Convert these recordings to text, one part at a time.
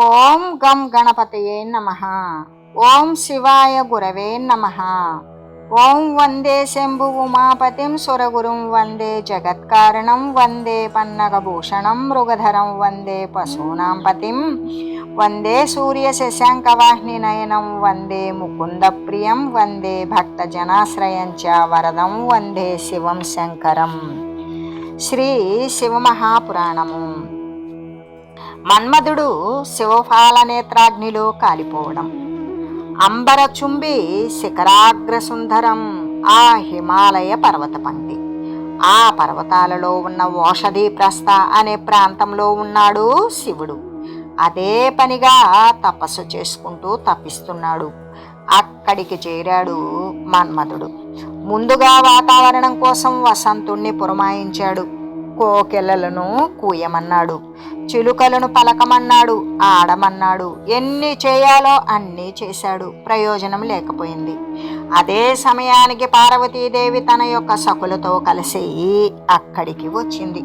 ఓం గం గణపతయే నమ. ఓం శివాయ గురవే నమ. ఓం వందే శంభు ఉమాపతిం సురగురుం వందే జగత్కారణం వందే పన్నగభూషణం మృగధరం వందే పశూనాం పతిం వందే సూర్య శశాంకవాహిని నయనం వందే ముకుంద ప్రియం వందే భక్తజనాశ్రయం చ వరదం వందే శివం శంకరం. శ్రీ శివమహాపురాణము. మన్మధుడు శివఫాల నేత్రాగ్నిలో కాలిపోవడం. అంబరచుంబి శిఖరాగ్రసుందరం ఆ హిమాలయ పర్వత పంక్తి ఆ పర్వతాలలో ఉన్న ఓషధి ప్రస్థ అనే ప్రాంతంలో ఉన్నాడు శివుడు. అదే పనిగా తపస్సు చేసుకుంటూ తప్పిస్తున్నాడు. అక్కడికి చేరాడు మన్మధుడు. ముందుగా వాతావరణం కోసం వసంతుణ్ణి పురమాయించాడు. కోకెలలను కూయమన్నాడు. చిలుకలను పలకమన్నాడు. ఆడమన్నాడు. ఎన్ని చేయాలో అన్నీ చేశాడు. ప్రయోజనం లేకపోయింది. అదే సమయానికి పార్వతీదేవి తన యొక్క సకులతో కలిసి అక్కడికి వచ్చింది.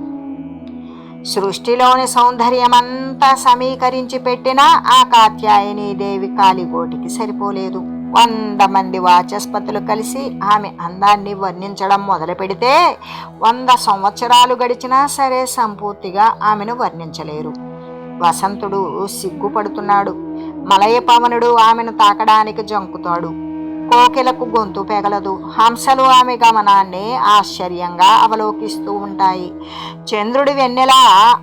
సృష్టిలోని సౌందర్యమంతా సమీకరించి పెట్టిన ఆ కాత్యాయని దేవి కాలిగోటికి సరిపోలేదు. వంద మంది వాచస్పతులు కలిసి ఆమె అందాన్ని వర్ణించడం మొదలు పెడితే వంద సంవత్సరాలు గడిచినా సరే సంపూర్తిగా ఆమెను వర్ణించలేరు. వసంతుడు సిగ్గుపడుతున్నాడు. మలయ పవనుడు ఆమెను తాకడానికి జంకుతాడు. కోకిలకు గొంతు పెగలదు. హంసలు ఆమె గమనాన్ని ఆశ్చర్యంగా అవలోకిస్తూ ఉంటాయి. చంద్రుడి వెన్నెల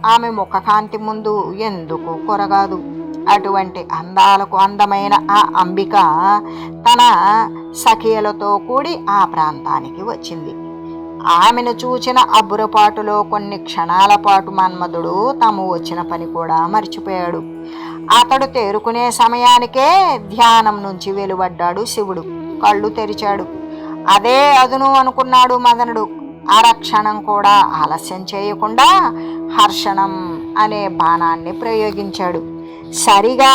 ఆమె ముఖకాంతి ముందు ఎందుకు కొరగాదు? అటువంటి అందాలకు అందమైన ఆ అంబిక తన సఖియలతో కూడి ఆ ప్రాంతానికి వచ్చింది. ఆమెను చూచిన అబ్బురపాటులో కొన్ని క్షణాల పాటు మన్మధుడు తాము వచ్చిన పని కూడా మర్చిపోయాడు. అతడు తేరుకునే సమయానికే ధ్యానం నుంచి వెలువడ్డాడు శివుడు. కళ్ళు తెరిచాడు. అదే అదును అనుకున్నాడు మదనుడు. అరక్షణం కూడా ఆలస్యం చేయకుండా హర్షణం అనే బాణాన్ని ప్రయోగించాడు. సరిగా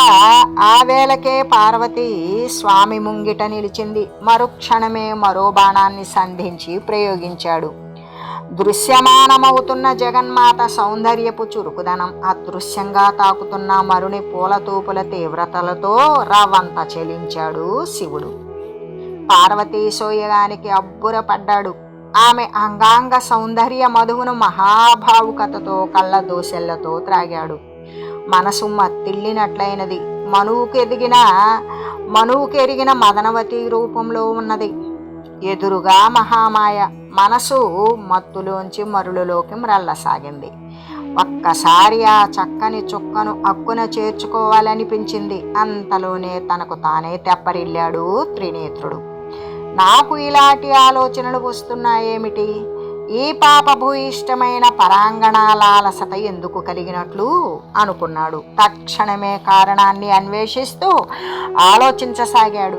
ఆ వేళకే పార్వతి స్వామి ముంగిట నిలిచింది. మరుక్షణమే మరో బాణాన్ని సంధించి ప్రయోగించాడు. దృశ్యమానమవుతున్న జగన్మాత సౌందర్యపు చురుకుదనం అదృశ్యంగా తాకుతున్న మరుని పూలతూపుల తీవ్రతలతో రవంత చెలించాడు శివుడు. పార్వతీ సోయగానికి అబ్బురపడ్డాడు. ఆమె అంగాంగ సౌందర్య మధువును మహాభావుకతతో కళ్ళ దోశెళ్ళతో త్రాగాడు. మనసు మత్తిల్లినట్లయినది మనువుకు ఎదిగిన మదనవతి రూపంలో ఉన్నది. ఎదురుగా మహామాయ. మనసు మత్తులోంచి మరులులోకి మ్రల్లసాగింది. ఒక్కసారి ఆ చక్కని చుక్కను అక్కున చేర్చుకోవాలనిపించింది. అంతలోనే తనకు తానే తెప్పరిల్లాడు త్రినేత్రుడు. నాకు ఇలాంటి ఆలోచనలు వస్తున్నాయేమిటి? ఈ పాపభూయిష్టమైన పరాంగణాలాలసత ఎందుకు కలిగినట్లు అనుకున్నాడు. తక్షణమే కారణాన్ని అన్వేషిస్తూ ఆలోచించసాగాడు.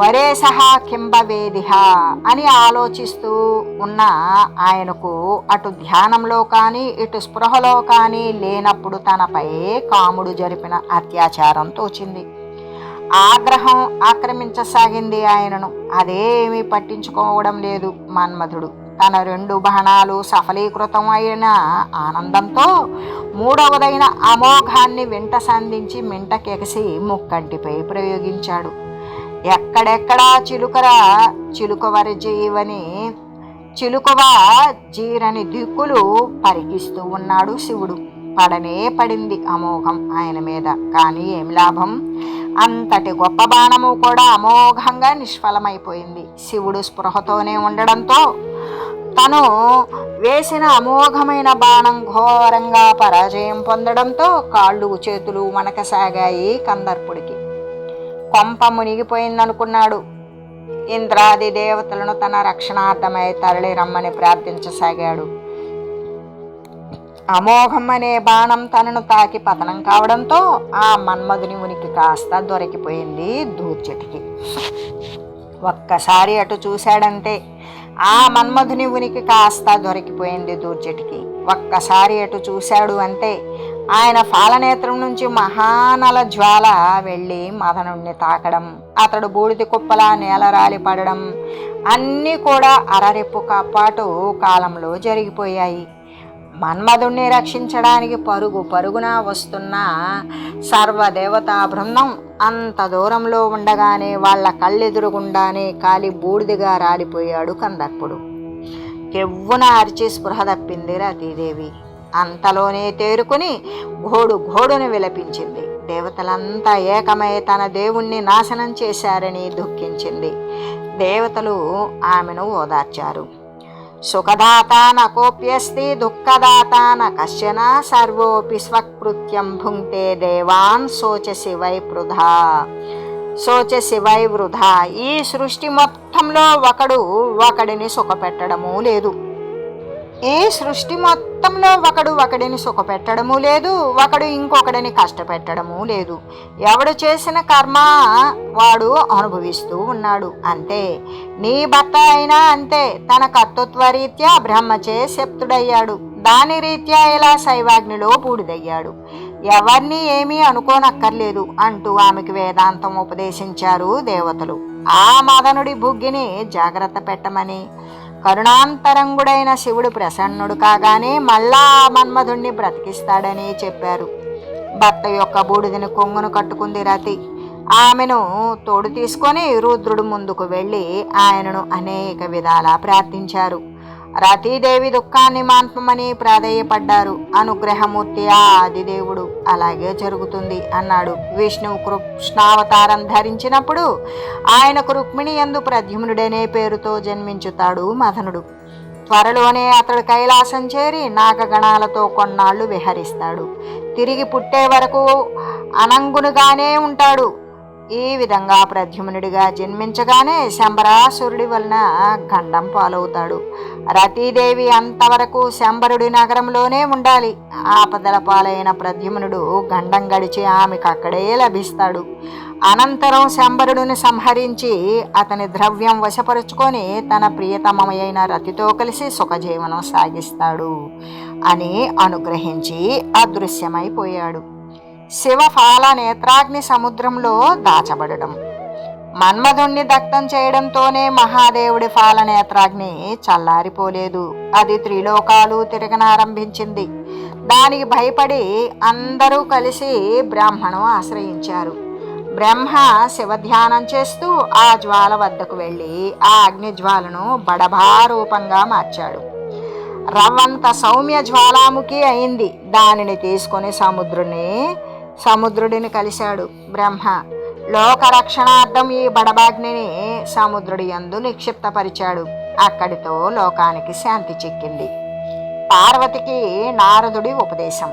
వరే సహా కింబవేదిహ అని ఆలోచిస్తూ ఉన్న ఆయనకు అటు ధ్యానంలో కానీ ఇటు స్పృహలో కానీ లేనప్పుడు తనపై కాముడు జరిపిన అత్యాచారం తోచింది. ఆగ్రహం ఆక్రమించసాగింది ఆయనను. అదేమీ పట్టించుకోవడం లేదు మన్మధుడు. తన రెండు బాణాలు సఫలీకృతం అయిన ఆనందంతో మూడవదైన అమోఘాన్ని వెంట సంధించి మింటకెగసి ముక్కంటిపై ప్రయోగించాడు. ఎక్కడెక్కడా చిలుకర చిలుకవరి జీవని చిలుకవ జీరని దిక్కులు పరిగిస్తూ ఉన్నాడు శివుడు. పడనే పడింది అమోఘం ఆయన మీద. కానీ ఏం లాభం? అంతటి గొప్ప బాణము కూడా అమోఘంగా నిష్ఫలమైపోయింది. శివుడు స్పృహతోనే ఉండడంతో తను వేసిన అమోఘమైన బాణం ఘోరంగా పరాజయం పొందడంతో కాళ్ళు చేతులు మనకసాగాయి కందర్పుడికి. కొంప మునిగిపోయిందనుకున్నాడు. ఇంద్రాది దేవతలను తన రక్షణార్థమై తరలి రమ్మని ప్రార్థించసాగాడు. అమోఘం అనే బాణం తనను తాకి పతనం కావడంతో ఆ మన్మధుని ఉనికి కాస్త దొరికిపోయింది దూర్చటికి ఒక్కసారి అటు చూశాడంతే. ఆ మన్మధుని ఉనికి కాస్త దొరికిపోయింది దూర్జటికి. ఒక్కసారి అటు చూశాడు అంతే ఆయన ఫాలనేత్రం నుంచి మహానల జ్వాల వెళ్ళి మదనుణ్ణి తాకడం అతడు బూడిద కుప్పలా నేలరాలి పడడం అన్నీ కూడా అరరెప్పు కాపాటు కాలంలో జరిగిపోయాయి. మన్మధుణ్ణి రక్షించడానికి పరుగు పరుగున వస్తున్న సర్వదేవతా బృందం అంత దూరంలో ఉండగానే వాళ్ళ కళ్ళెదురుగుండానే కాలి బూడిదిగా రాలిపోయాడు కందర్పుడు. కెవ్వున అరిచి స్పృహ తప్పింది రతీదేవి. అంతలోనే తేరుకుని ఘోడు ఘోడును విలపించింది. దేవతలంతా ఏకమై తన దేవుణ్ణి నాశనం చేశారని దుఃఖించింది. దేవతలు ఆమెను ఓదార్చారు. సుఖదాత నకోప్యస్తి దుఃఖదాత న కశ్చన సర్వోపి స్వకృత్యం భుంక్తే దేవాన్ శోచసి వై వృధా. శోచసి వై వృధా. ఈ సృష్టి మొత్తంలో ఒకడు ఒకడిని సుఖపెట్టడము లేదు. ఈ సృష్టి మొత్తంలో ఒకడు ఒకడిని సుఖపెట్టడము లేదు ఒకడు ఇంకొకడిని కష్టపెట్టడము లేదు. ఎవడు చేసిన కర్మ వాడు అనుభవిస్తూ ఉన్నాడు అంతే. నీ భర్త అయినా అంతే. తన కర్తృత్వ రీత్యా బ్రహ్మచే శప్తుడయ్యాడు. దాని రీత్యా ఇలా శైవాగ్నిలో బూడిదయ్యాడు. ఎవరిని ఏమీ అనుకోనక్కర్లేదు అంటూ ఆమెకు వేదాంతం ఉపదేశించారు దేవతలు. ఆ మదనుడి బుగ్గిని జాగ్రత్త పెట్టమని కరుణాంతరంగుడైన శివుడు ప్రసన్నుడు కాగానే మళ్ళా ఆ మన్మధుణ్ణి బ్రతికిస్తాడని చెప్పారు. భర్త యొక్క బూడిదని కొంగును కట్టుకుంది రతి. ఆమెను తోడు తీసుకొని రుద్రుడు ముందుకు వెళ్ళి ఆయనను అనేక విధాలా ప్రార్థించారు. రతీదేవి దుఃఖాన్ని మాన్పమని ప్రాధేయపడ్డారు. అనుగ్రహమూర్తి ఆ ఆదిదేవుడు. అలాగే జరుగుతుంది అన్నాడు. విష్ణువు కృష్ణావతారం ధరించినప్పుడు ఆయనకు రుక్మిణి ఎందు ప్రద్యుమ్నుడనే పేరుతో జన్మించుతాడు మదనుడు త్వరలోనే అతడు కైలాసం చేరి నాగగణాలతో కొన్నాళ్ళు విహరిస్తాడు. తిరిగి పుట్టే వరకు అనంగునుగానే ఉంటాడు. ఈ విధంగా ప్రద్యుమ్నుడిగా జన్మించగానే శంబరాసురుడి వలన ఖండం పాలవుతాడు. రతీదేవి అంతవరకు శంబరుడి నగరంలోనే ఉండాలి. ఆపదల పాలైన ప్రద్యుమ్నుడు గండం గడిచి ఆమెకు అక్కడే లభిస్తాడు. అనంతరం శంబరుడిని సంహరించి అతని ద్రవ్యం వశపరుచుకొని తన ప్రియతమమైన రతితో కలిసి సుఖజీవనం సాగిస్తాడు అని అనుగ్రహించి అదృశ్యమైపోయాడు. శివఫాల నేత్రాగ్ని సముద్రంలో దాచబడడం. మన్మధుణ్ణి దగ్ధం చేయడంతోనే మహాదేవుడి ఫాల నేత్రాగ్ని చల్లారిపోలేదు. అది త్రిలోకాలు తిరగనారంభించింది. దానికి భయపడి అందరూ కలిసి బ్రాహ్మణం ఆశ్రయించారు. బ్రహ్మ శివధ్యానం చేస్తూ ఆ జ్వాల వద్దకు వెళ్ళి ఆ అగ్ని జ్వాలను బడభారూపంగా మార్చాడు. రవ్వంత సౌమ్య జ్వాలాముఖి అయింది. దానిని తీసుకొని సముద్రుని సముద్రుడిని కలిశాడు. బ్రహ్మ లోకరక్షణార్థం ఈ బడబాగ్నిని సముద్రుడి యందు నిక్షిప్తపరిచాడు. అక్కడితో లోకానికి శాంతి చిక్కింది. పార్వతికి నారదుడి ఉపదేశం.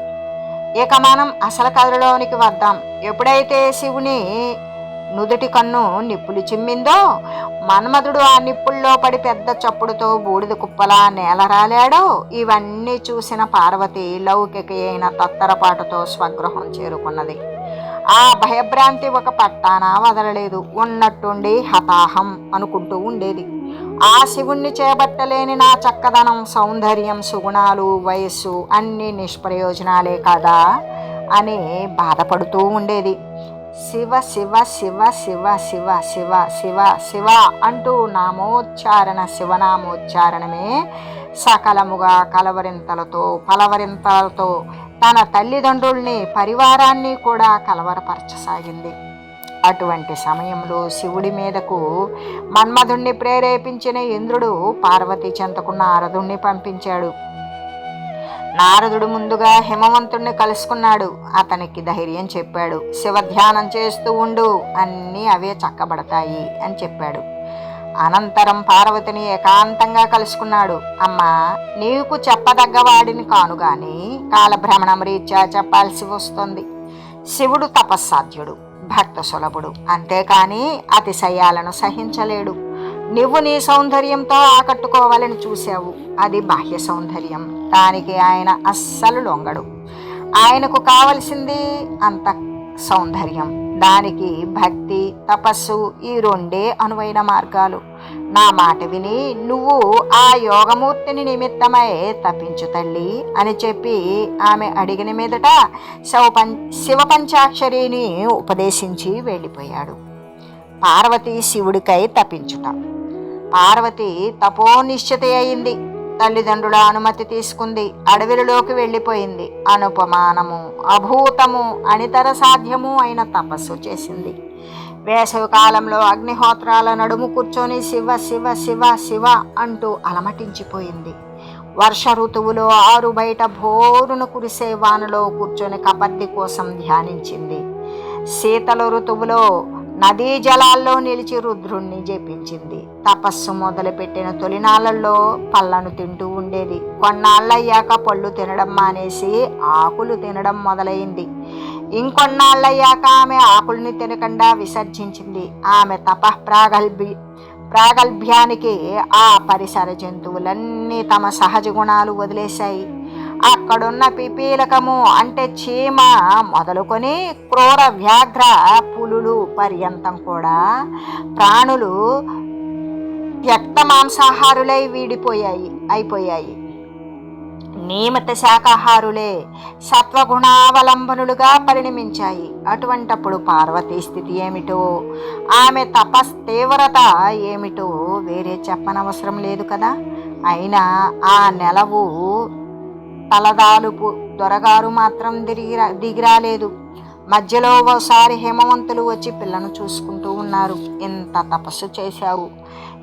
ఇక మనం అసలు కథలోనికి వద్దాం. ఎప్పుడైతే శివుని నుదుటి కన్ను నిప్పులు చిమ్మిందో మన్మధుడు ఆ నిప్పుల్లో పడి పెద్ద చప్పుడుతో బూడిద కుప్పలా నేలరాలాడో? ఇవన్నీ చూసిన పార్వతి లౌకిక అయిన తత్తరపాటుతో స్వగృహం చేరుకున్నది. ఆ భయభ్రాంతి ఒక పట్టాన వదలలేదు. ఉన్నట్టుండి హతాహం అనుకుంటూ ఉండేది. ఆ శివుణ్ణి చేపట్టలేని నా చక్కదనం సౌందర్యం సుగుణాలు వయస్సు అన్ని నిష్ప్రయోజనాలే కదా అని బాధపడుతూ ఉండేది. శివ శివ శివ శివ శివ శివ శివ శివ అంటూ నామోచ్చారణ శివనామోచ్చారణమే సకలముగా కలవరింతలతో పలవరింతలతో తన తల్లిదండ్రుల్ని పరివారాన్ని కూడా కలవరపరచసాగింది. అటువంటి సమయంలో శివుడి మీదకు మన్మధుణ్ణి ప్రేరేపించిన ఇంద్రుడు పార్వతీ చెంతకున్న అరధుణ్ణి పంపించాడు. నారదుడు ముందుగా హిమవంతుణ్ణి కలుసుకున్నాడు. అతనికి ధైర్యం చెప్పాడు. శివ ధ్యానం చేస్తూ ఉండు. అన్నీ అవే చక్కబడతాయి అని చెప్పాడు. అనంతరం పార్వతిని ఏకాంతంగా కలుసుకున్నాడు. అమ్మా నీకు చెప్పదగ్గ వాడిని కాను గాని కాలభ్రమణం రీత్యా చెప్పాల్సి వస్తుంది. శివుడు తపస్సాధ్యుడు భక్త సులభుడు. అంతేకాని అతిశయాలను సహించలేడు. నువ్వు నీ సౌందర్యంతో ఆకట్టుకోవాలని చూశావు. అది బాహ్య సౌందర్యం. దానికి ఆయన అస్సలు లొంగడు. ఆయనకు కావలసింది అంత సౌందర్యం. దానికి భక్తి తపస్సు ఈ రెండే అనువైన మార్గాలు. నా మాట విని నువ్వు ఆ యోగమూర్తిని నిమిత్తమై తప్పించు తల్లి అని చెప్పి ఆమె అడిగిన మీదట శివపం శివపంచాక్షరిని ఉపదేశించి వెళ్ళిపోయాడు. పార్వతి శివుడికై తప్పించుట. పార్వతి తపోనిశ్చిత అయింది. తల్లిదండ్రుల అనుమతి తీసుకుంది. అడవిలోకి వెళ్ళిపోయింది. అనుపమానము అభూతము అనితర సాధ్యము అయిన తపస్సు చేసింది. వేసవి కాలంలో అగ్నిహోత్రాల నడుము కూర్చొని శివ శివ శివ శివ అంటూ అలమటించిపోయింది. వర్ష ఋతువులో ఆరు బయట భోరును కురిసే వానలో కూర్చొని కబడ్డీ కోసం ధ్యానించింది. శీతల ఋతువులో నదీ జలాల్లో నిలిచి రుద్రుణ్ణి జపించింది. తపస్సు మొదలుపెట్టిన తొలినాళ్ళల్లో పళ్ళను తింటూ ఉండేది. కొన్నాళ్ళయ్యాక పళ్ళు తినడం మానేసి ఆకులు తినడం మొదలైంది. ఇంకొన్నాళ్ళయ్యాక ఆమె ఆకుల్ని తినకుండా విసర్జించింది. ఆమె తప ప్రాగల్భి ప్రాగల్భ్యానికి ఆ పరిసర జంతువులన్నీ తమ సహజ గుణాలు వదిలేశాయి. అక్కడున్న పిపీలకము అంటే చీమ మొదలుకొని క్రూర వ్యాఘ్ర పులులు పర్యంతం కూడా ప్రాణులు వ్యక్త మాంసాహారులై వీడిపోయాయి అయిపోయాయి. నియమిత శాకాహారులే సత్వగుణావలంబనులుగా పరిణమించాయి. అటువంటప్పుడు పార్వతీ స్థితి ఏమిటో ఆమె తపస్ తీవ్రత ఏమిటో వేరే చెప్పనవసరం లేదు కదా. అయినా ఆ నెలవు తలదాలుపు దొరగారు మాత్రం దిగిరా దిగిరాలేదు. మధ్యలో ఓసారి హేమవంతులు వచ్చి పిల్లను చూసుకుంటూ ఉన్నారు. ఇంత తపస్సు చేశావు.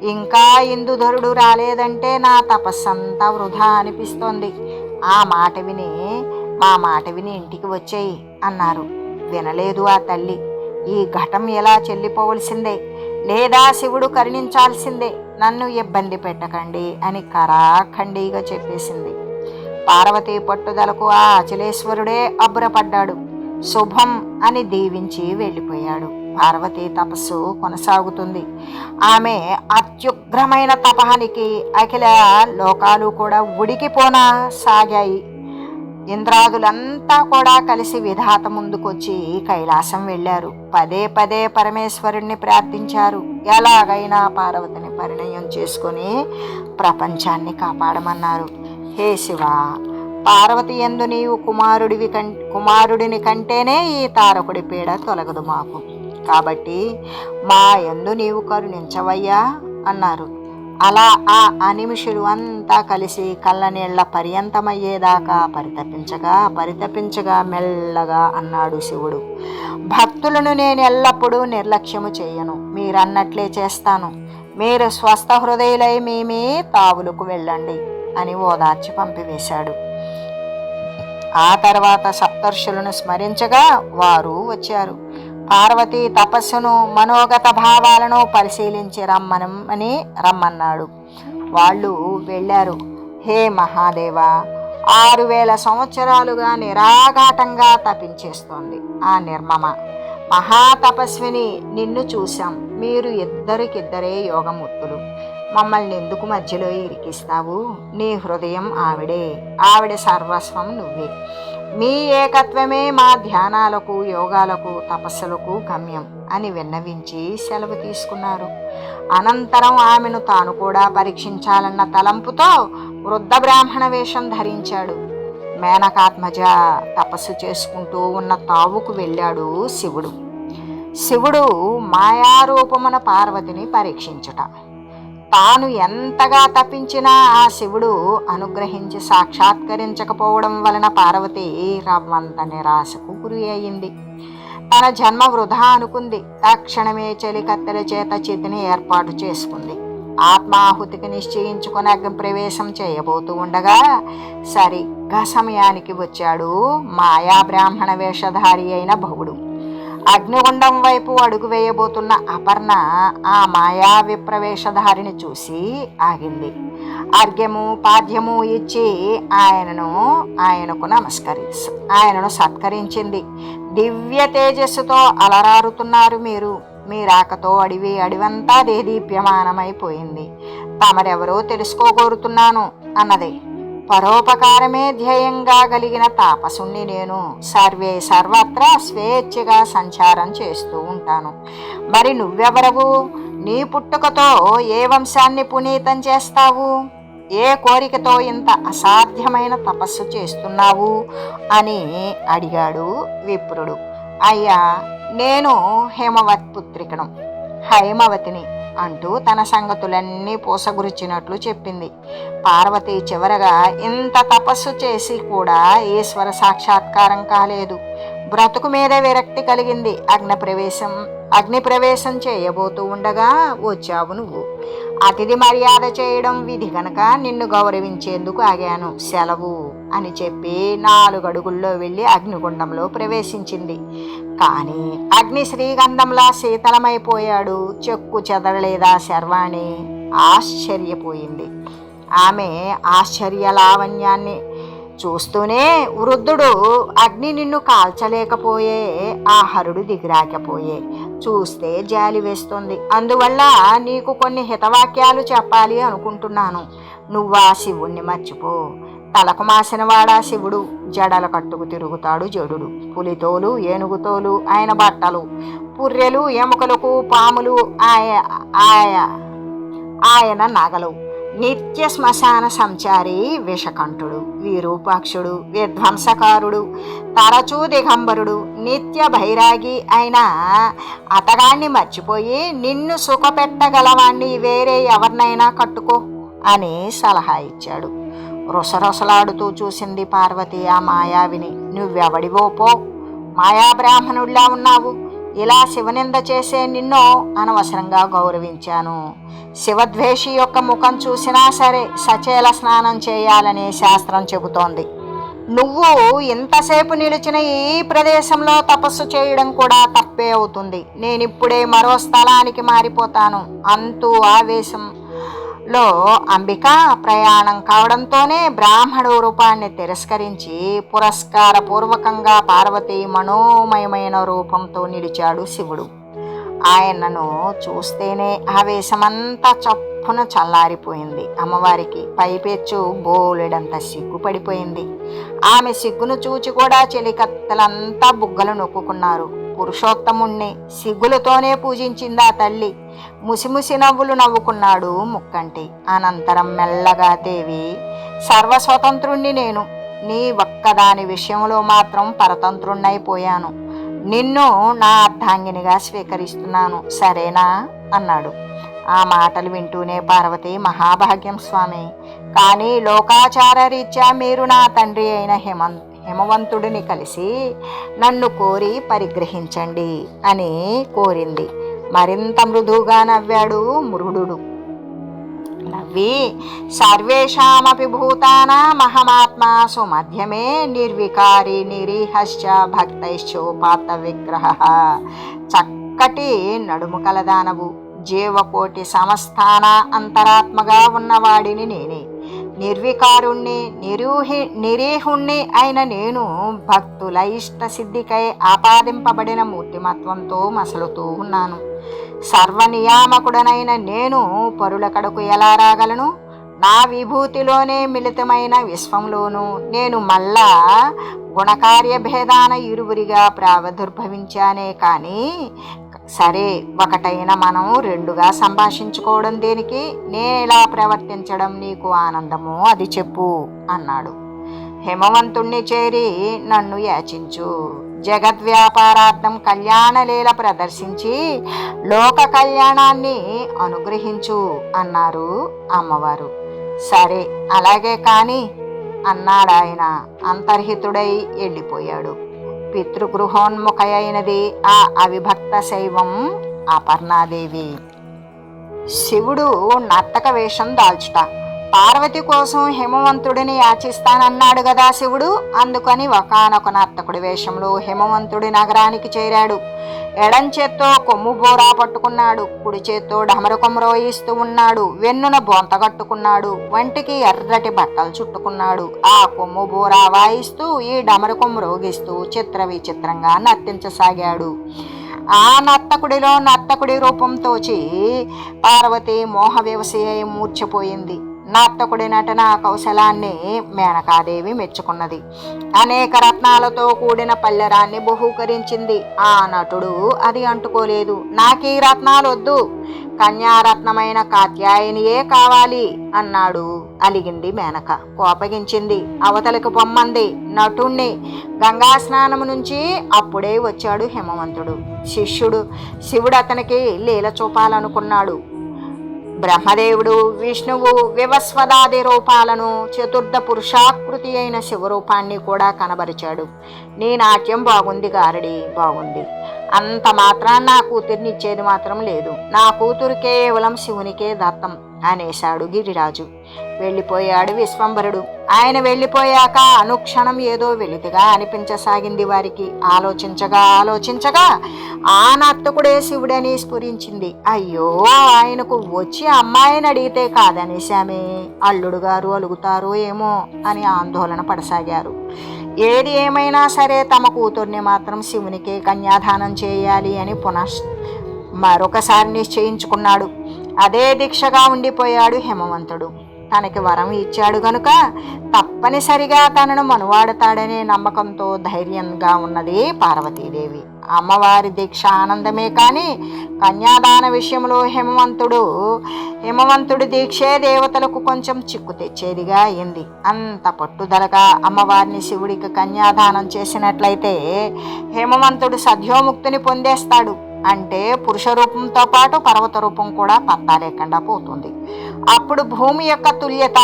ఇంకా ఇందుధరుడు రాలేదంటే నా తపస్సంతా వృధా అనిపిస్తోంది. ఆ మాట విని మా మాట విని ఇంటికి వచ్చేయి అన్నారు. వినలేదు ఆ తల్లి. ఈ ఘటం ఎలా చెల్లిపోవలసిందే? లేదా శివుడు కరుణించాల్సిందే? నన్ను ఇబ్బంది పెట్టకండి అని కరాఖండీగా చెప్పేసింది. పార్వతీ పట్టుదలకు ఆ అచలేశ్వరుడే అబ్బురపడ్డాడు. శుభం అని దీవించి వెళ్ళిపోయాడు. పార్వతీ తపస్సు కొనసాగుతుంది. ఆమె అత్యుగ్రమైన తపహానికి అఖిల లోకాలు కూడా ఉడికిపోనా సాగాయి. ఇంద్రాదులంతా కూడా కలిసి విధాత ముందుకొచ్చి కైలాసం వెళ్ళారు. పదే పదే పరమేశ్వరుణ్ణి ప్రార్థించారు. ఎలాగైనా పార్వతిని పరిణయం చేసుకొని ప్రపంచాన్ని కాపాడమన్నారు. హే శివ పార్వతి ఎందు నీవు కుమారుడివి కం కుమారుడిని కంటేనే ఈ తారకుడి పీడ తొలగదు మాకు. కాబట్టి మా ఎందు నీవు కరుణించవయ్యా అన్నారు. అలా ఆ అనిమిషులు అంతా కలిసి కళ్ళనీళ్ళ పర్యంతమయ్యేదాకా పరితపించగా పరితపించగా మెల్లగా అన్నాడు శివుడు. భక్తులను నేను ఎల్లప్పుడూ నిర్లక్ష్యము చేయను. మీరన్నట్లే చేస్తాను. మీరు స్వస్థ హృదయులై మేమే తావులకు వెళ్ళండి. అని ఓదార్చి పంపివేశాడు. ఆ తర్వాత సప్తర్షులను స్మరించగా వారు వచ్చారు. పార్వతి తపస్సును మనోగత భావాలను పరిశీలించి రమ్మనని రమ్మన్నాడు. వాళ్ళు వెళ్ళారు. హే మహాదేవ ఆరు వేల సంవత్సరాలుగా నిరాఘాటంగా తపించేస్తోంది ఆ నిర్మమ. మహాతపస్విని నిన్ను చూశాం. మీరు ఇద్దరికిద్దరే యోగమూర్తులు. మమ్మల్ని ఎందుకు మధ్యలో ఇరికిస్తావు? నీ హృదయం ఆవిడే. ఆవిడ సర్వస్వం నువ్వే. మీ ఏకత్వమే మా ధ్యానాలకు యోగాలకు తపస్సులకు గమ్యం అని విన్నవించి సెలవు తీసుకున్నారు. అనంతరం ఆమెను తాను కూడా పరీక్షించాలన్న తలంపుతో వృద్ధ బ్రాహ్మణ వేషం ధరించాడు. మేనకాత్మజ తపస్సు చేసుకుంటూ ఉన్న తావుకు వెళ్ళాడు శివుడు. శివుడు మాయారూపమున పార్వతిని పరీక్షించుట. తాను ఎంతగా తప్పించినా ఆ శివుడు అనుగ్రహించి సాక్షాత్కరించకపోవడం వలన పార్వతి రవ్వంత నిరాశకు గురి అయింది. తన జన్మ వృధా అనుకుంది. తక్షణమే చెలికత్తెల చేత చితిని ఏర్పాటు చేసుకుంది. ఆత్మాహుతికి నిశ్చయించుకుని అగ్నిప్రవేశం చేయబోతూ ఉండగా సరిగ్గా సమయానికి వచ్చాడు మాయా బ్రాహ్మణ వేషధారి అయిన భవుడు. అగ్నిగుండం వైపు అడుగు వేయబోతున్న అపర్ణ ఆ మాయా విప్రవేశధారిని చూసి ఆగింది. అర్ఘ్యము పాద్యము ఇచ్చి ఆయనను ఆయనకు నమస్కరి ఆయనను సత్కరించింది. దివ్య తేజస్సుతో అలరారుతున్నారు మీరు. మీ రాకతో అడివి అడివంతా దేదీప్యమానమైపోయింది. తమరెవరో తెలుసుకోగోరుతున్నాను అన్నది. పరోపకారమే ధ్యేయంగా కలిగిన తాపసుణ్ణి నేను సర్వే సర్వత్రా స్వేచ్ఛగా సంచారం చేస్తూ ఉంటాను. మరి నువ్వెవరవు నీ పుట్టుకతో ఏ వంశాన్ని పునీతం చేస్తావు? ఏ కోరికతో ఇంత అసాధ్యమైన తపస్సు చేస్తున్నావు? అని అడిగాడు విప్రుడు. అయ్యా నేను హేమవత్ పుత్రికను హైమవతిని అంటూ తన సంగతులన్నీ పూసగురిచినట్లు చెప్పింది. పార్వతి చివరగా ఇంత తపస్సు చేసి కూడా ఈశ్వర సాక్షాత్కారం కాలేదు. బ్రతుకు మీద విరక్తి కలిగింది అగ్ని ప్రవేశం చేయబోతూ ఉండగా వచ్చావు నువ్వు. అతిథి మర్యాద చేయడం విధి గనక నిన్ను గౌరవించేందుకు ఆగాను. సెలవు అని చెప్పి నాలుగు అడుగుల్లో వెళ్ళి అగ్నిగుండంలో ప్రవేశించింది. కానీ అగ్ని శ్రీగంధంలా శీతలమైపోయాడు. చెక్కు చెదరలేదా శర్వాణి? ఆశ్చర్యపోయింది. ఆమె ఆశ్చర్య లావణ్యాన్ని చూస్తూనే వృద్ధుడు అగ్ని నిన్ను కాల్చలేకపోయే ఆ హరుడు దిగిరాకపోయే. చూస్తే జాలి వేస్తుంది. అందువల్ల నీకు కొన్ని హితవాక్యాలు చెప్పాలి అనుకుంటున్నాను. నువ్వా శివుణ్ణి మర్చిపో. తలకు మాసినవాడా శివుడు. జడల కట్టుకు తిరుగుతాడు జడుడు. పులితోలు ఏనుగుతోలు ఆయన బట్టలు. పుర్రెలు ఎముకలకు పాములు ఆయ ఆయ ఆయన నగలు. నిత్య శ్మశాన సంచారి విషకంఠుడు విరూపాక్షుడు విధ్వంసకారుడు తరచూ దిగంబరుడు నిత్య భైరాగి అయిన అతగాన్ని మర్చిపోయి నిన్ను సుఖపెట్టగలవాణ్ణి వేరే ఎవరినైనా కట్టుకో అని సలహా ఇచ్చాడు. రుసరుసలాడుతూ చూసింది పార్వతి ఆ మాయావిని. నువ్వెవడివో పో. మాయా బ్రాహ్మణుడిలా ఉన్నావు. ఇలా శివనింద చేసే నిన్ను అనవసరంగా గౌరవించాను. శివద్వేషి యొక్క ముఖం చూసినా సరే సచేల స్నానం చేయాలని శాస్త్రం చెబుతోంది. నువ్వు ఇంతసేపు నిలిచిన ఈ ప్రదేశంలో తపస్సు చేయడం కూడా తప్పే అవుతుంది. నేనిప్పుడే మరో స్థలానికి మారిపోతాను. అంతూ ఆవేశం. లో అంబిక ప్రయాణం కావడంతోనే బ్రాహ్మడు రూపాన్ని తిరస్కరించి పురస్కార పూర్వకంగా పార్వతి మనోమయమైన రూపంతో నిలిచాడు శివుడు. ఆయనను చూస్తేనే ఆవేశమంతా చప్పున చల్లారిపోయింది. అమ్మవారికి పైపెచ్చు బోలెడంత సిగ్గుపడిపోయింది ఆమె సిగ్గును చూచి కూడా చెలికత్తలంతా బుగ్గలు నొక్కుకున్నారు. పురుషోత్తముణ్ణి సిగ్గులతోనే పూజించింది ఆ తల్లి. ముసిముసి నవ్వులు నవ్వుకున్నాడు ముక్కంటి. అనంతరం మెల్లగా దేవి సర్వస్వతంత్రుణ్ణి నేను. నీ ఒక్కదాని విషయంలో మాత్రం పరతంత్రుణ్ణైపోయాను. నిన్ను నా అర్ధాంగినిగా స్వీకరిస్తున్నాను. సరేనా అన్నాడు. ఆ మాటలు వింటూనే పార్వతి మహాభాగ్యం స్వామి. కానీ లోకాచార రీత్యా మీరు నా తండ్రి అయిన హేమంత్ హిమవంతుడిని కలిసి నన్ను కోరి పరిగ్రహించండి అని కోరింది. మరింత మృదువుగా నవ్వాడు మృహుడు నవ్వి సర్వేషామపి భూతానామహమాత్మాసు మధ్యమే నిర్వికారి నిరీహశ్చ భక్తైశ్చోపాత విగ్రహ. చక్కటి నడుము కలదానవు. జీవకోటి సమస్థాన అంతరాత్మగా ఉన్నవాడిని నేనే. నిర్వికారుణ్ణి నిరూహి నిరీహుణ్ణి అయిన నేను భక్తుల ఇష్ట సిద్ధికై ఆపాదింపబడిన మూర్తిమత్వంతో మసలుతూ ఉన్నాను. సర్వనియామకుడనైన నేను పరుల కడకు ఎలా రాగలను? నా విభూతిలోనే మిళితమైన విశ్వంలోనూ నేను మళ్ళా గుణకార్య భేదాన ఇరువురిగా ప్రావదుర్భవించానే కానీ సరే ఒకటైన మనం రెండుగా సంభాషించుకోవడం దేనికి? నేనేలా ప్రవర్తించడం నీకు ఆనందమో అది చెప్పు అన్నాడు. హిమవంతుణ్ణి చేరి నన్ను యాచించు. జగద్వ్యాపారార్థం కళ్యాణలీల ప్రదర్శించి లోక కళ్యాణాన్ని అనుగ్రహించు అన్నారు అమ్మవారు. సరే అలాగే కానీ అన్నాడాయన అంతర్హితుడై వెళ్ళిపోయాడు. పితృగృహోన్ముఖయైనది. ఆ అవిభక్త శైవం అపర్ణాదేవి శివుడు నర్తక వేషం దాల్చుట. పార్వతి కోసం హిమవంతుడిని యాచిస్తానన్నాడు కదా శివుడు. అందుకని ఒకనొక నర్తకుడి వేషంలో హిమవంతుడి నగరానికి చేరాడు. ఎడం చేత్తో కొమ్ము బోరా పట్టుకున్నాడు. కుడి చేత్తో డమరకొమ్మ రోయిస్తూ ఉన్నాడు. వెన్నున బొంత కట్టుకున్నాడు. వంటికి ఎర్రటి బట్టలు చుట్టుకున్నాడు. ఆ కొమ్ము బోరా వాయిస్తూ ఈ డమరకొమ్ము రోగిస్తూ చిత్ర విచిత్రంగా నర్తించసాగాడు. ఆ నర్తకుడిలో నర్తకుడి రూపంతోచి పార్వతి మోహ వ్యవసాయ మూర్చిపోయింది. నర్తకుడి నటన కౌశలాన్ని మేనకాదేవి మెచ్చుకున్నది. అనేక రత్నాలతో కూడిన పల్లెరాన్ని బహూకరించింది. ఆ నటుడు అది అంటుకోలేదు. నాకీ రత్నాలు వద్దు కన్యారత్నమైన కాత్యాయనియే కావాలి అన్నాడు అలిగింది మేనక. కోపగించింది. అవతలకు పొమ్మంది నటుణ్ణి. గంగా స్నానము నుంచి అప్పుడే వచ్చాడు హిమవంతుడు. శిష్యుడు శివుడు అతనికి లీల చూపాలనుకున్నాడు బ్రహ్మదేవుడు విష్ణువు వివస్వదాది రూపాలను చతుర్థ పురుషాకృతి అయిన శివరూపాన్ని కూడా కనబరిచాడు. నీ నాట్యం బాగుంది గారడి బాగుంది. అంత మాత్రాన నా కూతుర్నిచ్చేది మాత్రం లేదు. నా కూతురు కేవలం శివునికే దత్తం అనేశాడు గిరిరాజు. వెళ్ళిపోయాడు విశ్వంభరుడు. ఆయన వెళ్ళిపోయాక అనుక్షణం ఏదో వెలితిగా అనిపించసాగింది వారికి. ఆలోచించగా ఆలోచించగా ఆ నర్తకుడే శివుడని స్ఫురించింది. అయ్యో ఆయనకు వచ్చి అమ్మాయిని అడిగితే కాదనేశామే. అల్లుడు గారు అలుగుతారో ఏమో అని ఆందోళన పడసాగారు. ఏది ఏమైనా సరే తమ కూతుర్ని మాత్రం శివునికే కన్యాదానం చేయాలి అని పునః మరొకసారి నిశ్చయించుకున్నాడు. అదే దీక్షగా ఉండిపోయాడు హేమవంతుడు. తనకి వరం ఇచ్చాడు గనుక తప్పనిసరిగా తనను మనువాడతాడనే నమ్మకంతో ధైర్యంగా ఉన్నది పార్వతీదేవి. అమ్మవారి దీక్ష ఆనందమే కానీ కన్యాదాన విషయంలో హేమవంతుడు హిమవంతుడి దీక్షే దేవతలకు కొంచెం చిక్కు తెచ్చేదిగా అయింది. అంత పట్టుదలగా అమ్మవారిని శివుడికి కన్యాదానం చేసినట్లయితే హేమవంతుడు సద్యోముక్తిని పొందేస్తాడు. అంటే పురుష రూపంతో పాటు పర్వత రూపం కూడా పత్తా లేకుండా పోతుంది. అప్పుడు భూమి యొక్క తుల్యత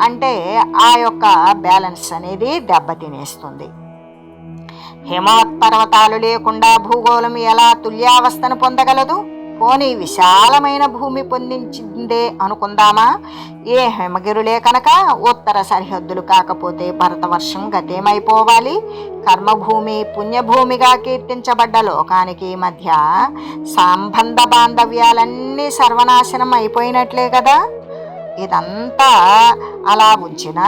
అంటే ఆ యొక్క బ్యాలెన్స్ అనేది దెబ్బతినేస్తుంది. హిమవత్ పర్వతాలు లేకుండా భూగోళం ఎలా తుల్యావస్థను పొందగలదు? పోనీ విశాలమైన భూమి పొందించిందే అనుకుందామా? ఏ హిమగిరులే కనుక ఉత్తర సరిహద్దులు కాకపోతే భరతవర్షం గతేమైపోవాలి. కర్మభూమి పుణ్యభూమిగా కీర్తించబడ్డ లోకానికి మధ్య సంబంధ బాంధవ్యాలన్నీ సర్వనాశనం అయిపోయినట్లే కదా. ఇదంతా అలా ఉంచిన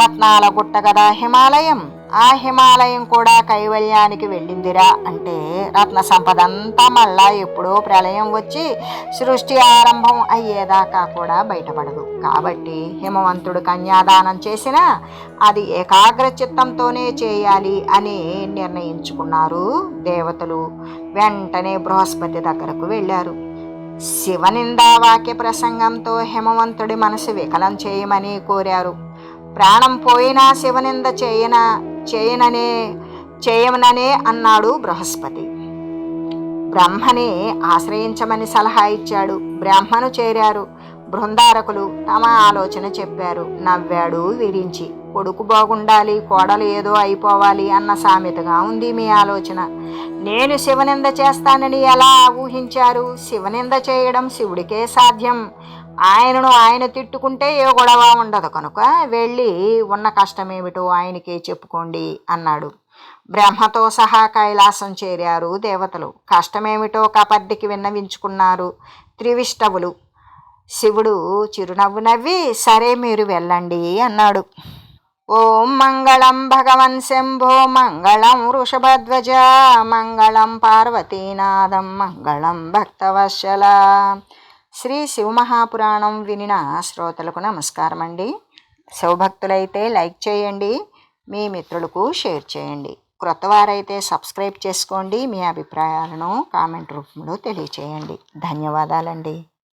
రత్నాల గుట్ట కదా హిమాలయం. ఆ హిమాలయం కూడా కైవల్యానికి వెళ్ళిందిరా. అంటే రత్న సంపద అంతా మళ్ళా ఎప్పుడో ప్రళయం వచ్చి సృష్టి ఆరంభం అయ్యేదాకా కూడా బయటపడదు. కాబట్టి హిమవంతుడు కన్యాదానం చేసినా అది ఏకాగ్ర చిత్తంతోనే చేయాలి అని నిర్ణయించుకున్నారు దేవతలు. వెంటనే బృహస్పతి దగ్గరకు వెళ్ళారు. శివనిందావాక్య ప్రసంగంతో హిమవంతుడి మనసు వికలం చేయమని కోరారు. ప్రాణం పోయినా శివనింద చేయన? చేయననే చేయమననే అన్నాడు బృహస్పతి. బ్రహ్మని ఆశ్రయించమని సలహా ఇచ్చాడు. బ్రహ్మను చేరారు. బృందారకులు తమ ఆలోచన చెప్పారు. నవ్వాడు విరించి. కొడుకు బాగుండాలి కోడలు ఏదో అయిపోవాలి అన్న సామెతగా ఉంది మీ ఆలోచన. నేను శివనింద చేస్తానని ఎలా ఊహించారు? శివనింద చేయడం శివుడికే సాధ్యం. ఆయనను ఆయన తిట్టుకుంటే ఏ గొడవ ఉండదు కనుక వెళ్ళి ఉన్న కష్టమేమిటో ఆయనకే చెప్పుకోండి అన్నాడు. బ్రహ్మతో సహా కైలాసం చేరారు దేవతలు. కష్టమేమిటో కపర్దికి విన్నవించుకున్నారు త్రివిష్టవులు శివుడు చిరునవ్వు నవ్వి సరే మీరు వెళ్ళండి అన్నాడు. ఓం మంగళం భగవన్ శంభో మంగళం వృషభధ్వజ మంగళం పార్వతీనాథం మంగళం భక్తవశల శ్రీ శివమహాపురాణం వినిన శ్రోతలకు నమస్కారం అండి శివభక్తులైతే లైక్ చేయండి మీ మిత్రులకు షేర్ చేయండి. క్రొత్త వారైతే సబ్స్క్రైబ్ చేసుకోండి మీ అభిప్రాయాలను కామెంట్ రూపంలో తెలియచేయండి. ధన్యవాదాలండి.